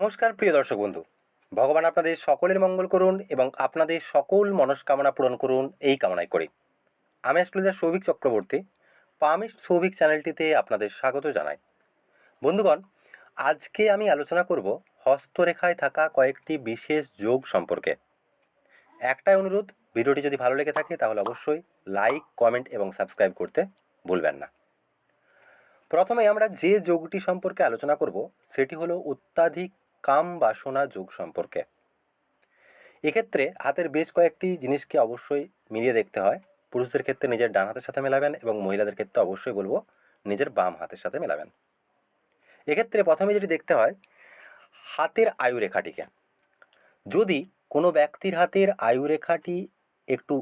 নমস্কার, প্রিয় দর্শক বন্ধু। ভগবান আপনাদের সকলের মঙ্গল করুন এবং আপনাদের সকল মনস্কামনা পূরণ করুন এই কামনাই করি। আমি অ্যাস্ট্রোলজার সৌভিক চক্রবর্তী, পামিস্ট সৌভিক চ্যানেলটিতে আপনাদের স্বাগত জানাই। বন্ধুগণ, আজকে আমি আলোচনা করব হস্তরেখায় থাকা কয়েকটি বিশেষ যোগ সম্পর্কে। একটাই অনুরোধ, ভিডিওটি যদি ভালো লেগে থাকে তাহলে অবশ্যই লাইক, কমেন্ট এবং সাবস্ক্রাইব করতে ভুলবেন না। প্রথমে আমরা যে যোগটি সম্পর্কে আলোচনা করব, সেটি হলো অত্যাধিক কাম বাসনা যোগ সম্পর্কে। এক্ষেত্রে হাতের বেশ কয়েকটি জিনিসকে অবশ্যই মিলিয়ে দেখতে হয়। পুরুষদের ক্ষেত্রে নিজের ডান হাতের সাথে মেলাবেন এবং মহিলাদের ক্ষেত্রে অবশ্যই বলব নিজের বাম হাতের সাথে মেলাবেন। এক্ষেত্রে প্রথমে যেটি দেখতে হয়, হাতের আয়ুরেখাটিকে। যদি কোনো ব্যক্তির হাতের আয়ুরেখাটি একটু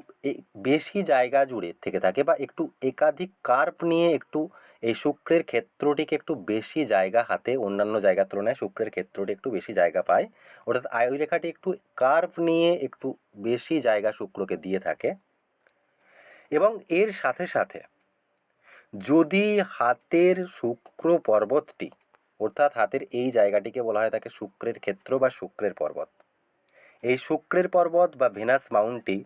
বেশি জায়গা জুড়ে থেকে থাকে বা একটু একাধিক কার্প নিয়ে একটু এই শুক্রের ক্ষেত্রটিকে একটু বেশি জায়গা হাতে, অন্যান্য জায়গার তুলনায় শুক্রের ক্ষেত্রটি একটু বেশি জায়গা পায়। অর্থাৎ আয়ুরেখাটি একটু কার্প নিয়ে একটু বেশি জায়গা শুক্রকে দিয়ে থাকে। এবং এর সাথে সাথে যদি হাতের শুক্র পর্বতটি, অর্থাৎ হাতের এই জায়গাটিকে বলা হয় তাকে শুক্রের ক্ষেত্র বা শুক্রের পর্বত, এই শুক্রের পর্বত বা ভেনাস মাউন্টটি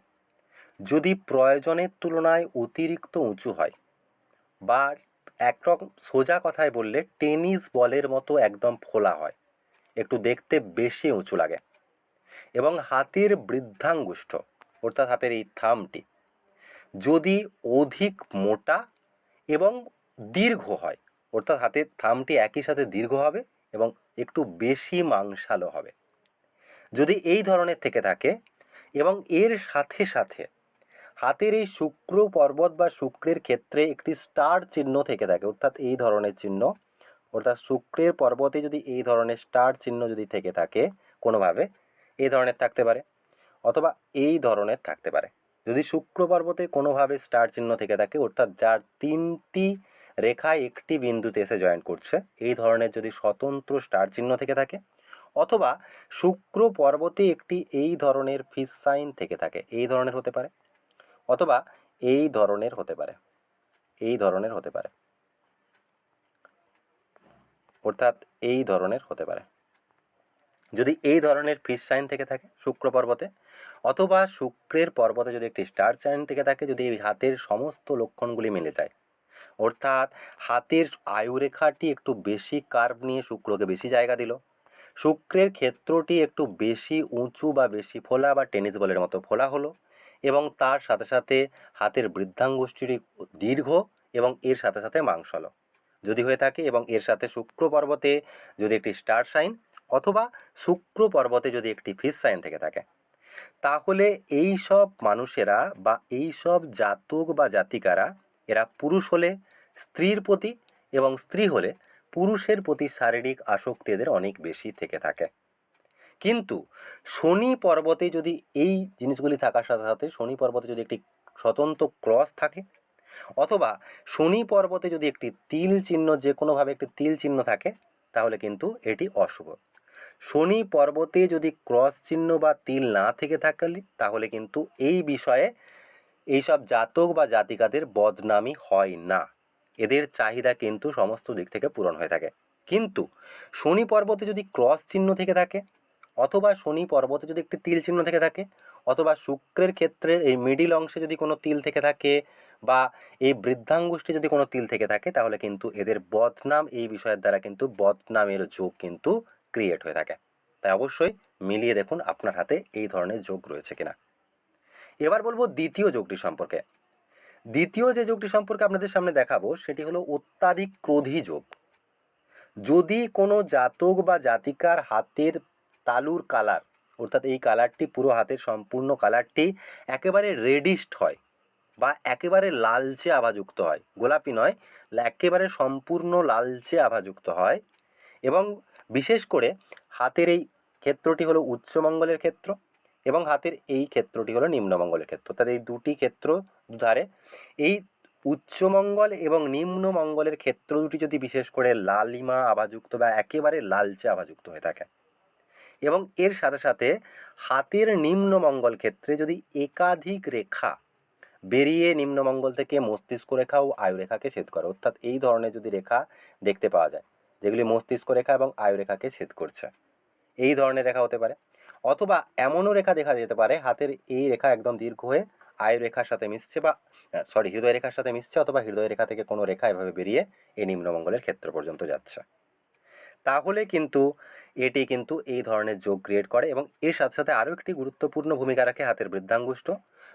যদি প্রয়োজনের তুলনায় অতিরিক্ত উঁচু হয়। বা একরকম সোজা কথায় বললে টেনিস বলের মতো একদম ফোলা হয়। একটু দেখতে বেশি উঁচু লাগে। এবং হাতের বৃদ্ধাঙ্গুষ্ঠ, অর্থাৎ হাতের এই থামটি, যদি অধিক মোটা এবং দীর্ঘ হয়, অর্থাৎ হাতের থামটি একই সাথে দীর্ঘ হবে এবং একটু বেশি মাংসালো হবে। যদি এই ধরনের থেকে থাকে এবং এর সাথে সাথে হাতের এই শুক্র পর্বত বা শুক্রের ক্ষেত্রে একটি স্টার চিহ্ন থেকে থাকে, অর্থাৎ এই ধরনের চিহ্ন। অর্থাৎ শুক্রের পর্বতে যদি এই ধরনের স্টার চিহ্ন যদি থেকে থাকে, কোনোভাবে এই ধরনের থাকতে পারে অথবা এই ধরনের থাকতে পারে। যদি শুক্র পর্বতে কোনোভাবে স্টার চিহ্ন থেকে থাকে, অর্থাৎ যার তিনটি রেখা একটি বিন্দুতে এসে জয়েন করছে, এই ধরনের যদি স্বতন্ত্র স্টার চিহ্ন থেকে থাকে অথবা শুক্র পর্বতে একটি এই ধরনের ফিস সাইন থেকে থাকে, এই ধরনের হতে পারে। অথবা এই ধরনের হতে পারে। এই ধরনের হতে পারে। অর্থাৎ এই ধরনের হতে পারে। যদি এই ধরনের ফিস সাইন থেকে থাকে শুক্র পর্বতে, অথবা শুক্রের পর্বতে যদি একটি স্টার সাইন থেকে থাকে, যদি এই হাতের সমস্ত লক্ষণগুলি মিলে যায়, অর্থাৎ হাতের আয়ুরেখাটি একটু বেশি কার্ভ নিয়ে শুক্রকে বেশি জায়গা দিল, শুক্রের ক্ষেত্রটি একটু বেশি উঁচু বা বেশি ফোলা বা টেনিস বলের মতো ফোলা হলো এবং তার সাথে সাথে হাতের বৃদ্ধাঙ্গুষ্ঠীটি দীর্ঘ এবং এর সাথে সাথে মাংসল। যদি হয়ে থাকে এবং এর সাথে শুক্র পর্বতে যদি একটি স্টার সাইন অথবা শুক্র পর্বতে যদি একটি ফিস সাইন থেকে থাকে। তাহলে এই সব মানুষেরা বা এই সব জাতক বা জাতিকারা এরা পুরুষ হলে, স্ত্রীর প্রতি এবং স্ত্রী হলে পুরুষের প্রতি শারীরিক আসক্তি এদের অনেক বেশি থেকে থাকে। কিন্তু শনি পর্বতে যদি এই জিনিসগুলি থাকার সাথে সাথে শনি পর্বতে যদি একটি স্বতন্ত্র ক্রস থাকে, অথবা শনি পর্বতে যদি একটি তিল চিহ্ন, যে কোনোভাবে একটি তিল চিহ্ন থাকে, তাহলে কিন্তু এটি অশুভ। শনি পর্বতে যদি ক্রস চিহ্ন বা তিল না থেকে থাকলে, তাহলে কিন্তু এই বিষয়ে এইসব জাতক বা জাতিকাদের বদনামি হয় না। এদের চাহিদা কিন্তু সমস্ত দিক থেকে পূরণ হয়ে থাকে। কিন্তু শনি পর্বতে যদি ক্রস চিহ্ন থেকে থাকে অথবা শনি পর্বতে যদি একটি তিল চিহ্ন থেকে থাকে, অথবা শুক্রের ক্ষেত্রে এই মিডিল অংশে যদি কোনো তিল থেকে থাকে বা এই বৃদ্ধাঙ্গুষ্ঠে যদি কোনো তিল থেকে থাকে, তাহলে কিন্তু এদের বদনাম এই বিষয়ের দ্বারা কিন্তু বদনামের যোগ কিন্তু ক্রিয়েট হয়ে থাকে। তাই অবশ্যই মিলিয়ে দেখুন আপনার হাতে এই ধরনের যোগ রয়েছে কিনা। এবার বলব দ্বিতীয় যোগটি সম্পর্কে। দ্বিতীয় যে যোগটি সম্পর্কে আপনাদের সামনে দেখাবো, সেটি হলো অত্যাধিক ক্রোধী যোগ। যদি কোনো জাতক বা জাতিকার হাতের তালুর কালার অর্থাৎ এই কালারটি পুরো হাতের সম্পূর্ণ কালারটি একেবারে রেডিস্ট হয় বা একেবারে লালচে আভাযুক্ত হয়। গোলাপি নয়, একেবারে সম্পূর্ণ লালচে আভাযুক্ত হয় এবং বিশেষ করে হাতের এই ক্ষেত্রটি হলো উচ্চমঙ্গলের ক্ষেত্র এবং হাতের এই ক্ষেত্রটি হলো নিম্নমঙ্গলের ক্ষেত্র। অর্থাৎ এই দুটি ক্ষেত্র দুধারে এই উচ্চমঙ্গল এবং নিম্নমঙ্গলের ক্ষেত্র দুটি যদি বিশেষ করে লালিমা আভাযুক্ত বা একেবারে লালচে আভাযুক্ত হয়ে থাকে। এবং এর সাথে সাথে হাতের নিম্নমঙ্গল ক্ষেত্রে যদি একাধিক রেখা বেরিয়ে নিম্নমঙ্গল থেকে মস্তিষ্ক রেখা ও আয়ুরেখাকে ছেদ করে, অর্থাৎ এই ধরনের যদি রেখা দেখতে পাওয়া যায়, যেগুলি মস্তিষ্ক রেখা এবং আয়ুরেখাকে ছেদ করছে, এই ধরনের রেখা হতে পারে। অথবা এমনও রেখা দেখা যেতে পারে, হাতের এই রেখা একদম দীর্ঘ হয়ে আয়ু রেখার সাথে মিশছে বা সরি হৃদয় রেখার সাথে মিশছে অথবা হৃদয় রেখা থেকে কোনো রেখা এভাবে বেরিয়ে এই নিম্নমঙ্গলের ক্ষেত্র পর্যন্ত যাচ্ছে। তাহলে কিন্তু এটি কিন্তু এই ধরনের যোগ ক্রিয়েট করে এবং এর সাথে সাথে আরও একটি গুরুত্বপূর্ণ ভূমিকা রাখে হাতের বৃদ্ধাঙ্গুষ্ঠ।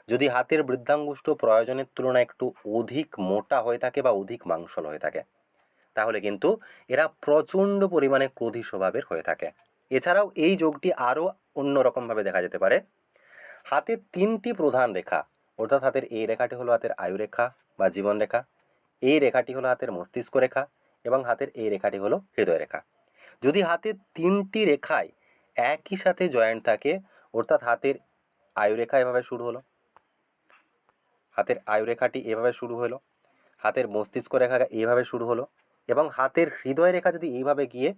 যদি হাতের বৃদ্ধাঙ্গুষ্ঠ প্রয়োজনের তুলনায় একটু অধিক মোটা হয়ে থাকে বা অধিক মাংসল হয়ে থাকে, তাহলে কিন্তু এরা প্রচণ্ড পরিমাণে ক্রোধী স্বভাবের হয়ে থাকে। এছাড়াও এই যোগটি আরও অন্যরকমভাবে দেখা যেতে পারে। হাতের তিনটি প্রধান রেখা, অর্থাৎ হাতের এই রেখাটি হলো হাতের আয়ু রেখা বা জীবন রেখা, এই রেখাটি হলো হাতের মস্তিষ্ক রেখা এবং হাতের এই রেখাটি হলো হৃদয় রেখা। যদি হাতের তিনটি রেখায় একই সাথে জয়েন্ট থাকে, অর্থাৎ হাতের আয়ু রেখা এভাবে শুরু হলো। হাতের আয়ু রেখাটি এভাবে শুরু হলো। হাতের মস্তিষ্ক রেখা এভাবে শুরু হলো এবং হাতের হৃদয় রেখা যদি এইভাবে গিয়ে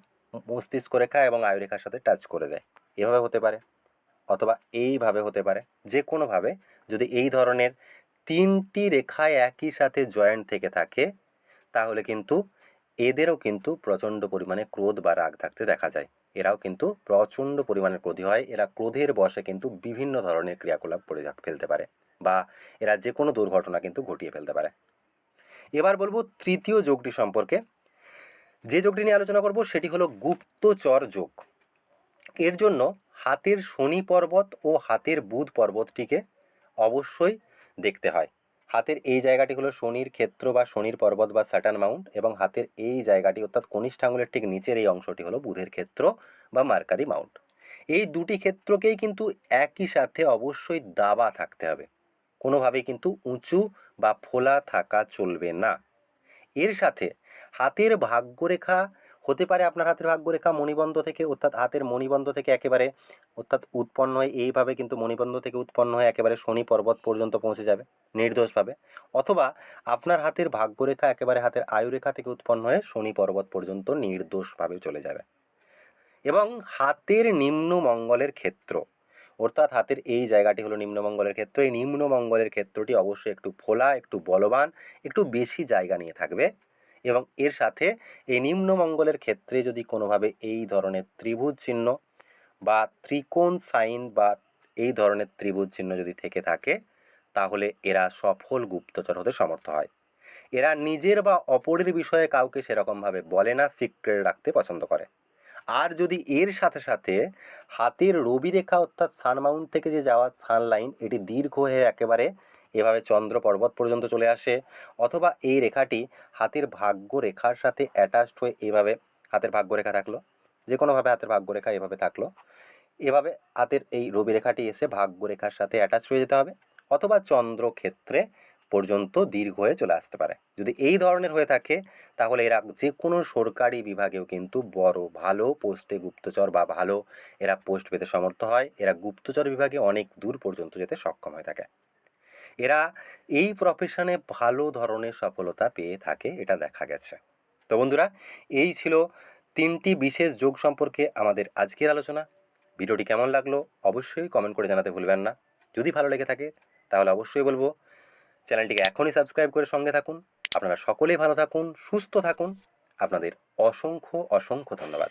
মস্তিষ্ক রেখা এবং আয়ু রেখার সাথে টাচ করে দেয়, এভাবে হতে পারে অথবা এইভাবে হতে পারে। যে কোনোভাবে যদি এই ধরনের তিনটি রেখায় একই সাথে জয়েন্ট থেকে থাকে, তাহলে কিন্তু এদেরও কিন্তু প্রচণ্ড পরিমাণে ক্রোধ বা রাগ থাকতে দেখা যায়। এরাও কিন্তু প্রচণ্ড পরিমাণে ক্রোধী হয়। এরা ক্রোধের বশে কিন্তু বিভিন্ন ধরনের ক্রিয়াকলাপ করে ফেলতে পারে বা এরা যে কোনো দুর্ঘটনা কিন্তু ঘটিয়ে ফেলতে পারে। এবার বলব তৃতীয় যোগটি সম্পর্কে। যে যোগটি নিয়ে আলোচনা করব সেটি হলো গুপ্তচর যোগ। এর জন্য হাতের শনি পর্বত ও হাতের বুধ পর্বতটিকে অবশ্যই দেখতে হয়। হাতের এই জায়গাটি হলো শনির ক্ষেত্র বা শনির পর্বত বা স্যাটার্ন মাউন্ট এবং হাতের এই জায়গাটি অর্থাৎ কনিষ্ঠ আঙুলের ঠিক নিচের এই অংশটি হলো বুধের ক্ষেত্র বা মার্কারি মাউন্ট। এই দুটি ক্ষেত্রকেই কিন্তু একই সাথে অবশ্যই দাবা থাকতে হবে। কোনোভাবেই কিন্তু উঁচু বা ফোলা থাকা চলবে না। এর সাথে হাতের ভাগ্যরেখা হতে পারে আপনার হাতের ভাগ্যরেখা মণিবন্ধ থেকে, অর্থাৎ হাতের মণিবন্ধ থেকে একেবারে, অর্থাৎ উৎপন্ন হয়ে এইভাবে কিন্তু মণিবন্ধ থেকে উৎপন্ন হয়ে একেবারে শনি পর্বত পর্যন্ত পৌঁছে যাবে, নির্দোষভাবে। অথবা আপনার হাতের ভাগ্যরেখা একেবারে হাতের আয়ুরেখা থেকে উৎপন্ন হয়ে শনি পর্বত পর্যন্ত নির্দোষভাবে চলে যাবে। এবং হাতের নিম্ন মঙ্গলের ক্ষেত্র, অর্থাৎ হাতের এই জায়গাটি হলো নিম্নমঙ্গলের ক্ষেত্র, এই নিম্নমঙ্গলের ক্ষেত্রটি অবশ্যই একটু ফোলা, একটু বলবান, একটু বেশি জায়গা নিয়ে থাকবে। এবং এর সাথে এই নিম্নমঙ্গলের ক্ষেত্রে যদি কোনোভাবে এই ধরনের ত্রিভুজ চিহ্ন বা ত্রিকোণ সাইন বা এই ধরনের ত্রিভুজ চিহ্ন যদি থেকে থাকে, তাহলে এরা সফল গুপ্তচর হতে সমর্থ হয়। এরা নিজের বা অপরের বিষয়ে কাউকে সেরকমভাবে বলে না সিক্রেট রাখতে পছন্দ করে। আর যদি এর সাথে সাথে হাতের রবি রেখা অর্থাৎ সানমাউন্ট থেকে যে যাওয়া সানলাইন এটি দীর্ঘ হয়ে একেবারে এভাবে চন্দ্র পর্বত পর্যন্ত চলে আসে অথবা এই রেখাটি হাতের ভাগ্য রেখার সাথে অ্যাটাচড হয়ে এভাবে হাতের ভাগ্য রেখা থাকল। যে কোনোভাবে হাতের ভাগ্য রেখা এভাবে থাকল। এভাবে হাতের এই রবি রেখাটি এসে ভাগ্য রেখার সাথে অ্যাটাচ হয়ে যেতে হবে অথবা চন্দ্র ক্ষেত্রে পর্যন্ত দীর্ঘ হয়ে চলে আসতে পারে। যদি এই ধরনের হয়ে থাকে, তাহলে এরা যে কোনো সরকারি বিভাগেও কিন্তু বড়, ভালো পোস্টে গুপ্তচর বা ভালো এরা পোস্ট পেতে সমর্থ হয়। এরা গুপ্তচর বিভাগে অনেক দূর পর্যন্ত যেতে সক্ষম হয়ে থাকে। এরা এই প্রফেশনে ভালো ধরনের সফলতা পেয়ে থাকে, এটা দেখা গেছে। তো বন্ধুরা, এই ছিল তিনটি বিশেষ যোগ সম্পর্কে আমাদের আজকের আলোচনা। ভিডিওটি কেমন লাগল অবশ্যই কমেন্ট করে জানাতে ভুলবেন না। যদি ভালো লেগে থাকে, তাহলে অবশ্যই বলব, চ্যানেলটিকে এখনই সাবস্ক্রাইব করে সঙ্গে থাকুন। আপনারা সকলেই ভালো থাকুন, সুস্থ থাকুন। আপনাদের অসংখ্য অসংখ্য ধন্যবাদ।